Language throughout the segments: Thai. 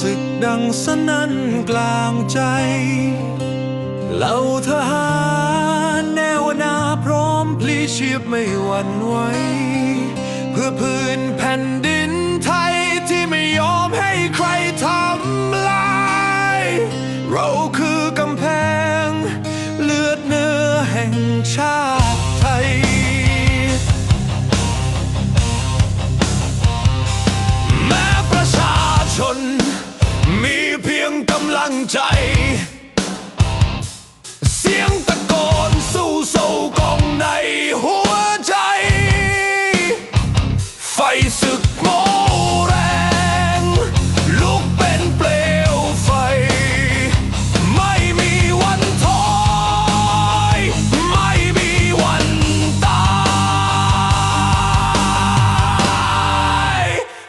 ศึกดังสนั่นกลางใจ เหล่าทหารแนวนาพร้อมพลีชีพไม่หวั่นไหวเพื่อพื้นแผ่นดิน ห่งชาติไทย แม้ประชาชน มีเพียงกำลังใจ เสียงตะโกนสู้โซกองในหัวใจ ไฟสึกม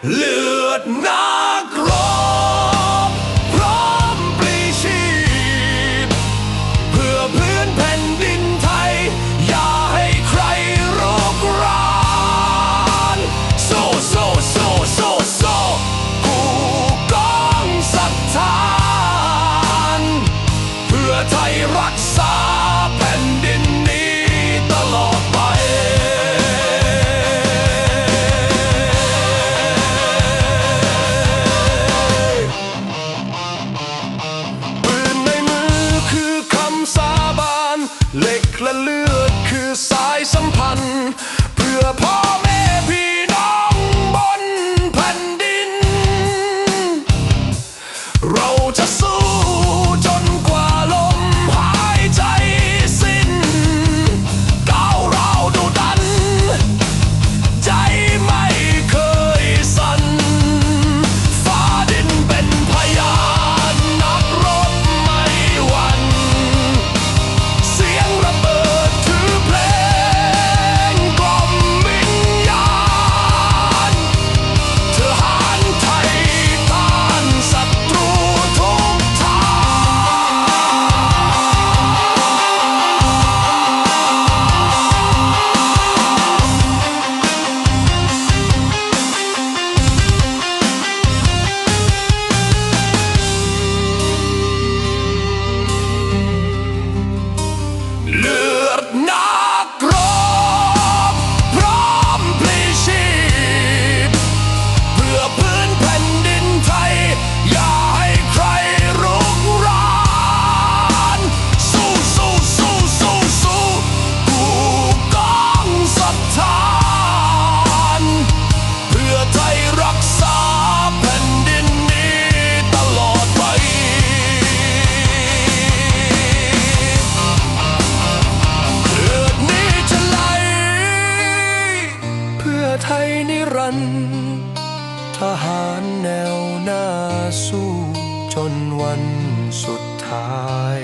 Lord, no! เราจะสู้ ไทยนิรันดร์ทหารแนวหน้าสู้จนวันสุดท้าย